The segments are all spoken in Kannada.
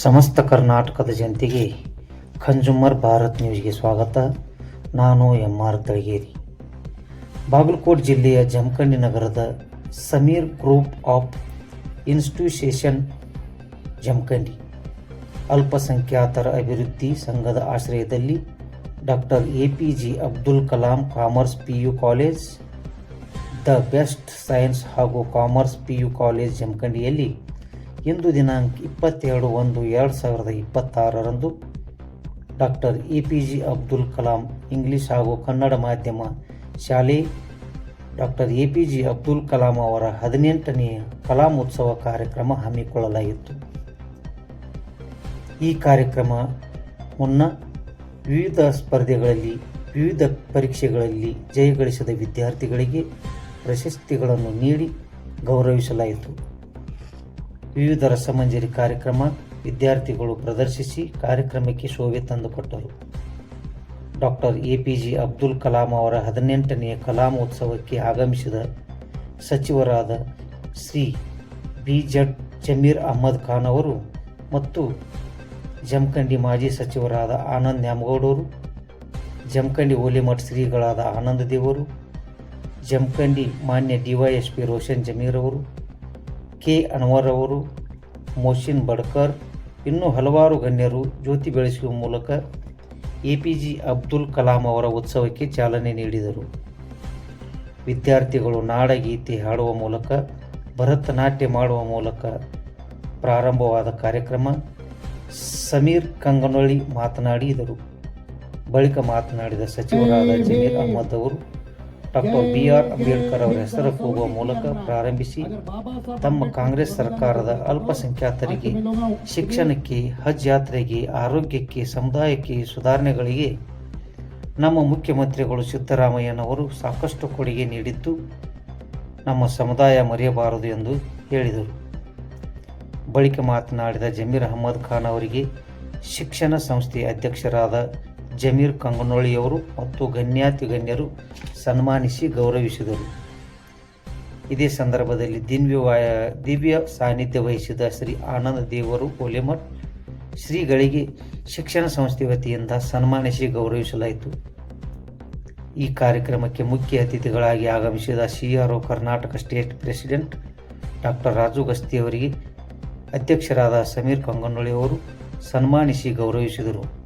ಸಮಸ್ತ ಕರ್ನಾಟಕದ ಜನತೆಗೆ ಕನ್ಸ್ಯೂಮರ್ ಭಾರತ್ ನ್ಯೂಸ್ಗೆ ಸ್ವಾಗತ. ನಾನು ಎಂ ಆರ್ ತಳಗೇರಿ. ಬಾಗಲಕೋಟೆ ಜಿಲ್ಲೆಯ ಜಮಖಂಡಿ ನಗರದ Sameer group of institution Jamkhandi ಅಲ್ಪಸಂಖ್ಯಾತರ ಅಭಿವೃದ್ಧಿ ಸಂಘದ ಆಶ್ರಯದಲ್ಲಿ doctor A P G Abdul Kalam commerce P U college, the best science ಹಾಗೂ ಕಾಮರ್ಸ್ ಪಿ ಯು ಕಾಲೇಜ್ ಜಮಖಂಡಿಯಲ್ಲಿ ಇಂದು ದಿನಾಂಕ ಇಪ್ಪತ್ತೆರಡು ಒಂದು ಎರಡು ಸಾವಿರದ ಇಪ್ಪತ್ತಾರರಂದು doctor A P G Abdul Kalam English ಹಾಗೂ ಕನ್ನಡ ಮಾಧ್ಯಮ ಶಾಲೆ doctor A P G Abdul Kalam ಅವರ ಹದಿನೆಂಟನೆಯ ಕಲಾಂ ಉತ್ಸವ ಕಾರ್ಯಕ್ರಮ ಹಮ್ಮಿಕೊಳ್ಳಲಾಗಿತ್ತು ಈ ಕಾರ್ಯಕ್ರಮ ಮುನ್ನ ವಿವಿಧ ಸ್ಪರ್ಧೆಗಳಲ್ಲಿ, ವಿವಿಧ ಪರೀಕ್ಷೆಗಳಲ್ಲಿ ಜಯಗಳಿಸಿದ ವಿದ್ಯಾರ್ಥಿಗಳಿಗೆ ಪ್ರಶಸ್ತಿಗಳನ್ನು ನೀಡಿ ಗೌರವಿಸಲಾಯಿತು. ವಿವಿಧ ರಸಮಂಜರಿ ಕಾರ್ಯಕ್ರಮ ವಿದ್ಯಾರ್ಥಿಗಳು ಪ್ರದರ್ಶಿಸಿ ಕಾರ್ಯಕ್ರಮಕ್ಕೆ ಶೋಭೆ ತಂದುಕೊಟ್ಟರು. Doctor A P J Abdul Kalam ಅವರ ಹದಿನೆಂಟನೆಯ ಕಲಾಂ ಉತ್ಸವಕ್ಕೆ ಆಗಮಿಸಿದ ಸಚಿವರಾದ ಶ್ರೀ ಬಿ ಜಡ್ ಜಮೀರ್ ಅಹ್ಮದ್ ಖಾನ್ ಅವರು ಮತ್ತು ಜಮಖಂಡಿ ಮಾಜಿ ಸಚಿವರಾದ ಆನಂದ್ ನ್ಯಾಮಗೌಡರು ಜಮಖಂಡಿ ಓಲಿಮಠ್ ಶ್ರೀಗಳಾದ ಆನಂದ ದೇವರು, ಜಮಖಂಡಿ ಮಾನ್ಯ ಡಿವೈಎಸ್ಪಿ ರೋಷನ್ ಜಮೀರ್ ಅವರು ಕೆ. ಅನ್ವರ್ ಅವರು ಮೋಶಿನ್ ಬಡ್ಕರ್, ಇನ್ನೂ ಹಲವಾರು ಗಣ್ಯರು ಜ್ಯೋತಿ ಬೆಳೆಸುವ ಮೂಲಕ A P G Abdul Kalam ಅವರ ಉತ್ಸವಕ್ಕೆ ಚಾಲನೆ ನೀಡಿದರು. ವಿದ್ಯಾರ್ಥಿಗಳು ನಾಡಗೀತೆ ಹಾಡುವ ಮೂಲಕ, ಭರತನಾಟ್ಯ ಮಾಡುವ ಮೂಲಕ ಪ್ರಾರಂಭವಾದ ಕಾರ್ಯಕ್ರಮ ಸಮೀರ್ ಕಂಗನೊಳ್ಳಿ ಮಾತನಾಡಿದರು. ಬಳಿಕ ಮಾತನಾಡಿದ ಸಚಿವರಾದ ಜಮೀರ್ ಅಹ್ಮದ್ ಅವರು ಡಾಕ್ಟರ್ ಬಿ ಆರ್ ಅಂಬೇಡ್ಕರ್ ಅವರ ಹೆಸರು ಕೂಗುವ ಮೂಲಕ ಪ್ರಾರಂಭಿಸಿ ತಮ್ಮ ಕಾಂಗ್ರೆಸ್ ಸರ್ಕಾರದ ಅಲ್ಪಸಂಖ್ಯಾತರಿಗೆ, ಶಿಕ್ಷಣಕ್ಕೆ, ಹಜ್ ಯಾತ್ರೆಗೆ, ಆರೋಗ್ಯಕ್ಕೆ, ಸಮುದಾಯಕ್ಕೆ ಸುಧಾರಣೆಗಳಿಗೆ ನಮ್ಮ ಮುಖ್ಯಮಂತ್ರಿಗಳು ಸಿದ್ದರಾಮಯ್ಯನವರು ಸಾಕಷ್ಟು ಕೊಡುಗೆ ನೀಡಿದ್ದು ನಮ್ಮ ಸಮುದಾಯ ಮರೆಯಬಾರದು ಎಂದು ಹೇಳಿದರು. ಬಳಿಕ ಮಾತನಾಡಿದ ಜಮೀರ್ ಅಹಮ್ಮದ್ ಖಾನ್ ಅವರಿಗೆ ಶಿಕ್ಷಣ ಸಂಸ್ಥೆಯ ಅಧ್ಯಕ್ಷರಾದ ಜಮೀರ್ ಕಂಗನೊಳ್ಳಿಯವರು ಮತ್ತು ಗಣ್ಯಾತಿ ಗಣ್ಯರು ಸನ್ಮಾನಿಸಿ ಗೌರವಿಸಿದರು. ಇದೇ ಸಂದರ್ಭದಲ್ಲಿ ದಿನ್ವಿವಾಯ ದಿವ್ಯ ಸಾನ್ನಿಧ್ಯ ವಹಿಸಿದ ಶ್ರೀ ಆನಂದ ದೇವರು ಓಲೆಮಠ್ ಶ್ರೀಗಳಿಗೆ ಶಿಕ್ಷಣ ಸಂಸ್ಥೆ ವತಿಯಿಂದ ಸನ್ಮಾನಿಸಿ ಗೌರವಿಸಲಾಯಿತು. ಈ ಕಾರ್ಯಕ್ರಮಕ್ಕೆ ಮುಖ್ಯ ಅತಿಥಿಗಳಾಗಿ ಆಗಮಿಸಿದ C R Karnataka state president doctor Raju Gasti ಅವರಿಗೆ ಅಧ್ಯಕ್ಷರಾದ ಸಮೀರ್ ಕಂಗನೊಳ್ಳಿ ಅವರು ಸನ್ಮಾನಿಸಿ ಗೌರವಿಸಿದರು.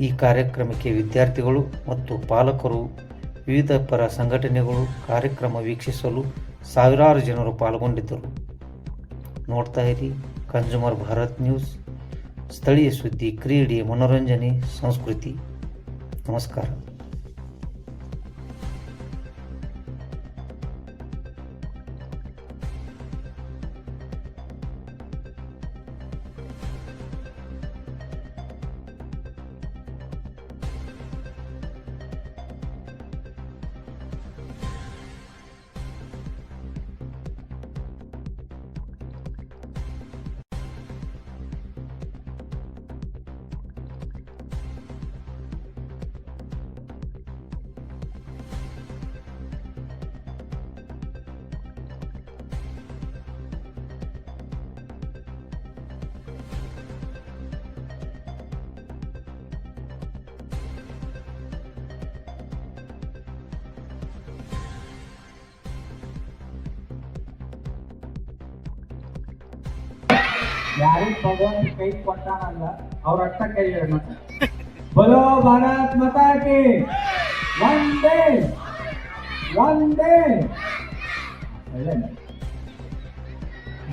ಈ ಕಾರ್ಯಕ್ರಮಕ್ಕೆ ವಿದ್ಯಾರ್ಥಿಗಳು ಮತ್ತು ಪಾಲಕರು ವಿವಿಧ ಪರ ಸಂಘಟನೆಗಳು ಕಾರ್ಯಕ್ರಮ ವೀಕ್ಷಿಸಲು ಸಾವಿರಾರು ಜನರು ಪಾಲ್ಗೊಂಡಿದ್ದರು. ನೋಡ್ತಾ ಇರಿ ಕನ್ಸ್ಯೂಮರ್ ಭಾರತ್ ನ್ಯೂಸ್, ಸ್ಥಳೀಯ ಸುದ್ದಿ, ಕ್ರೀಡೆ, ಮನೋರಂಜನೆ, ಸಂಸ್ಕೃತಿ. ನಮಸ್ಕಾರ. ಯಾರಿಗ್ ಭಗವಂತ ಕೈ ಕೊಟ್ಟಾನಲ್ಲ, ಅವ್ರ ಅಟ್ಟ ಕೈ ಇಡೋಣ ಬಲೋ ಭಾರತ್ ಮಾತಾ ಕಿ! ಒಂದೇ ಒಂದೇ ಒಳ್ಳೆ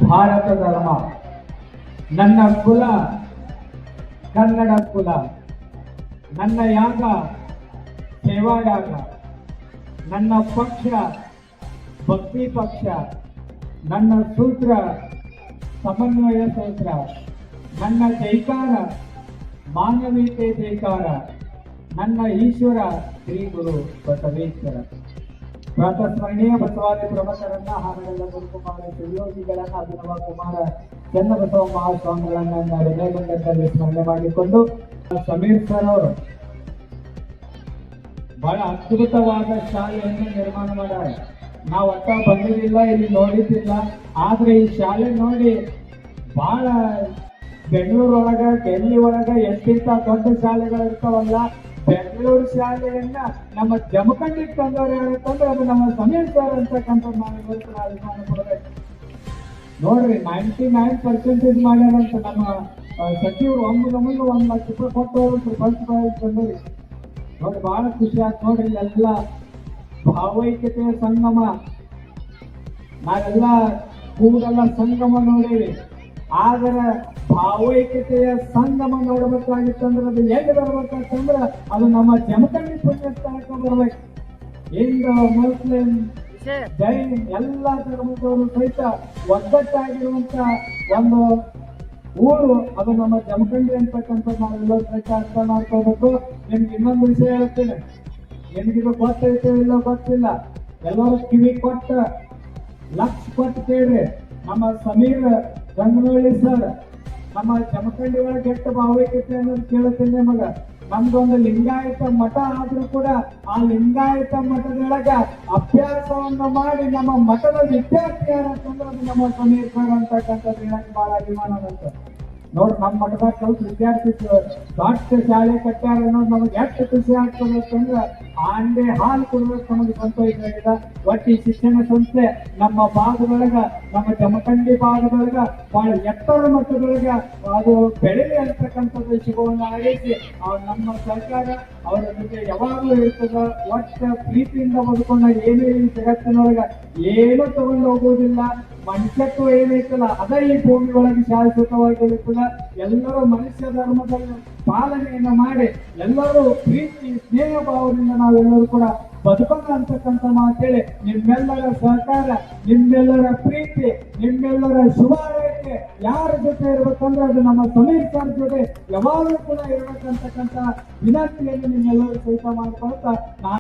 ಭಾರತ ಧರ್ಮ ನನ್ನ ಕುಲ, ಕನ್ನಡ ಕುಲ, ನನ್ನ ಯಾಗ ಸೇವಾ ಯಾಗ ನನ್ನ ಪಕ್ಷ, ಭಕ್ತಿ ಪಕ್ಷ, ನನ್ನ ಸೂತ್ರ ಸಮನ್ವಯ ಸೂತ್ರ. ನನ್ನ ಜೈಕಾರ, ಮಾನವೀಯತೆ ಜೈಕಾರ, ನನ್ನ ಈಶ್ವರ, ಶ್ರೀ ಗುರು ಬಸವೇಶ್ವರ. ಪ್ರಾತಸ್ಮರಣೀಯ ಬಸವಾದಿ ಪ್ರಮುಖರನ್ನ ಹಾನಗಲ್ಲ ಗುರುಕುಮಾರ ಸುಯೋಗಿಗಳನ್ನ ಅಭಿನವ ಕುಮಾರ, ಚನ್ನಬಸವ ಮಹಾಸ್ವಾಮಿಗಳನ್ನ ಹೃದಯಗೊಂಡದಲ್ಲಿ ಸ್ಮರಣೆ ಮಾಡಿಕೊಂಡು, ಸಮೀರ್ ಸರ್ ಅವರು. ಬಹಳ ಅದ್ಭುತವಾದ ಶಾಲೆಯನ್ನು ನಿರ್ಮಾಣ ಮಾಡ್ಯಾರ ನಾವು ಒಟ್ಟ ಬಂದಿದ್ದಿಲ್ಲ, ಇಲ್ಲಿ ನೋಡಿದ್ದಿಲ್ಲ. ಆದ್ರೆ ಈ ಶಾಲೆ ನೋಡಿ ಬಹಳ ಬೆಂಗಳೂರು ಒಳಗ ಡೆಲ್ಲಿ ಒಳಗ ಎಂತಿಂತ ದೊಡ್ಡ ಶಾಲೆಗಳು ಇರ್ತಾವಲ್ಲ, ಬೆಂಗಳೂರು ಶಾಲೆಯನ್ನ ನಮ್ಮ ಜಮಖಂಡಿಗೆ ತಂದವ್ರು ಯಾರಂತಂದ್ರೆ ಅದು ನಮ್ಮ ಸಮೀರ್ ಸರ್ ಅಂತಕ್ಕಂಥ ಅಭಿಮಾನ ಕೊಡಬೇಕು. ನೋಡ್ರಿ ನೈಂಟಿ ನೈನ್ ಪರ್ಸೆಂಟೇಜ್ ಮಾಡ್ಯಾರಂತ ನಮ್ಮ ಸಚಿವರು ಒಂದು ನಮಗೆ ಒಂದು ಲಕ್ಷ ರೂಪಾಯಿ ಕೊಟ್ಟು ಹೋಗ್ಬಿಟ್ರು ಫಸ್ಟ್ ನೋಡಿ ಬಹಳ ಖುಷಿ ಆಯ್ತು ನೋಡ್ರಿ, ಎಲ್ಲ ಭಾವೈಕ್ಯತೆಯ ಸಂಗಮ. ನಾವೆಲ್ಲ ಕೂಡಲ್ಲ ಸಂಗಮ ನೋಡೇವೆ. ಆದರೆ ಭಾವೈಕ್ಯತೆಯ ಸಂಗಮ ನೋಡ್ಬೇಕಾಗಿತ್ತಂದ್ರೆ ಅದು ಎಲ್ಲಿ ಬರ್ಬೇಕಂತಂದ್ರೆ ಅದು ನಮ್ಮ ಜಮಖಂಡಿ ಪುಣ್ಯ ಸ್ಥಳಕ್ಕೆ ಬರ್ಬೇಕು. ಹಿಂದೂ ಮುಸ್ಲಿಂ, ಜೈನ್ ಎಲ್ಲ ಧರ್ಮದವರು ಸಹಿತ ಒಗ್ಗಟ್ಟಾಗಿರುವಂತ ಒಂದು ಊರು ಅದು ನಮ್ಮ ಜಮಖಂಡಿ ಅಂತಕ್ಕಂಥ ನಾವೆಲ್ಲರೂ ಸಹಿತ ಅರ್ಥ ಮಾಡ್ಕೋಬೇಕು ನಿಮ್ಗೆ ಇನ್ನೊಂದು ವಿಷಯ ಹೇಳ್ತೇನೆ. ನಿಮ್ಗಿದು ಗೊತ್ತೈತೆ ಇಲ್ಲ, ಗೊತ್ತಿಲ್ಲ. ಎಲ್ಲರೂ ಕಿವಿ ಕೊಟ್ಟ, ಲಕ್ಷ ಕೊಟ್ಟು ಕೇಳ್ರಿ. ನಮ್ಮ ಸಮೀರ್ ಗಂಗನಹಳ್ಳಿ ಸರ್ ನಮ್ಮ ಜಮಖಂಡಿ ಒಳಗೆ ಕೆಟ್ಟ ಭಾವೈಕ್ಯತೆ ಅನ್ನೋದು ಕೇಳುತ್ತೇನೆ ಮಗ. ನಮ್ದೊಂದು ಲಿಂಗಾಯತ ಮಠ ಆದ್ರೂ ಕೂಡ ಆ ಲಿಂಗಾಯತ ಮಠದೊಳಗ ಅಭ್ಯಾಸವನ್ನು ಮಾಡಿ ನಮ್ಮ ಮಠದ ವಿದ್ಯಾರ್ಥಿ ಏನಂತಂದ್ರೆ ಅದು ನಮ್ಮ ಸಮೀರ್ ಸರ್ ಅಂತಕ್ಕಂಥದ್ದು ಹೇಳಕ್ ಬಹಳ ಅಭಿಮಾನ ಅಂತ ನೋಡ್ ನಮ್ಮ ಮಠದಾಗ ಕೆಲವು ವಿದ್ಯಾರ್ಥಿ ದೊಡ್ಡ ಶಾಲೆ ಕಟ್ಟ್ಯಾರ ಅನ್ನೋದು ನಮಗೆ ಎಷ್ಟು ಖುಷಿ ಆಗ್ತದೆ ಅಂತಂದ್ರೆ ಆಂಡೆ ಹಾಲು ಕೊಡ್ಬೇಕು ನಮಗೆ ಸಂತೋಷ ಆಗಿದೆ ಒಟ್ಟು ಈ ಶಿಕ್ಷಣ ಸಂಸ್ಥೆ ನಮ್ಮ ಭಾಗದೊಳಗ, ನಮ್ಮ ಜಮಖಂಡಿ ಭಾಗದೊಳಗ, ಬಹಳ ಎತ್ತರ ಮಟ್ಟದೊಳಗ ಅದು ಬೆಳೆಯಲಿ ಅಂತಕ್ಕಂಥದ್ದು ಶುಭವನ್ನು ಆಗೈತಿ ಆ ನಮ್ಮ ಸರ್ಕಾರ ಅವರ ಜೊತೆ ಯಾವಾಗಲೂ ಇರ್ತದ. ಒಟ್ಟ ಪ್ರೀತಿಯಿಂದ ಬದುಕೊಂಡಾಗ ಏನೇನು ಜಗತ್ತಿನೊಳಗ ಏನೂ ತಗೊಂಡು ಹೋಗುವುದಿಲ್ಲ ಮನುಷ್ಯತ್ವ ಏನೈತಲ್ಲ ಅದ ಈ ಭೂಮಿ ಒಳಗೆ ಶಾಶ್ವತವಾಗಿರುತ್ತದೆ ಎಲ್ಲರೂ ಮನುಷ್ಯ ಧರ್ಮದಲ್ಲಿ ಪಾಲನೆಯನ್ನ ಮಾಡಿ, ಎಲ್ಲರೂ ಪ್ರೀತಿ, ಸ್ನೇಹ ಭಾವದಿಂದ ನಾವೆಲ್ಲರೂ ಕೂಡ ಬದುಕೋಣ ಅಂತಕ್ಕಂಥ ಮಾತೇಳಿ, ನಿಮ್ಮೆಲ್ಲರ ಸಹಕಾರ, ನಿಮ್ಮೆಲ್ಲರ ಪ್ರೀತಿ, ನಿಮ್ಮೆಲ್ಲರ ಶುಭ ಆರೈಕೆ ಯಾರ ಜೊತೆ ಇರ್ಬೇಕಂದ್ರೆ ಅದು ನಮ್ಮ ಸಮೀರ್ ಸರ್ ಜೊತೆ ಯಾವಾಗಲೂ ಕೂಡ ಇರ್ಬೇಕಂತಕ್ಕಂಥ ವಿನಂತಿಯನ್ನು ನಿಮ್ಮೆಲ್ಲರೂ ಸಹಿತ ಮಾಡ್ಕೊಳ್ತಾ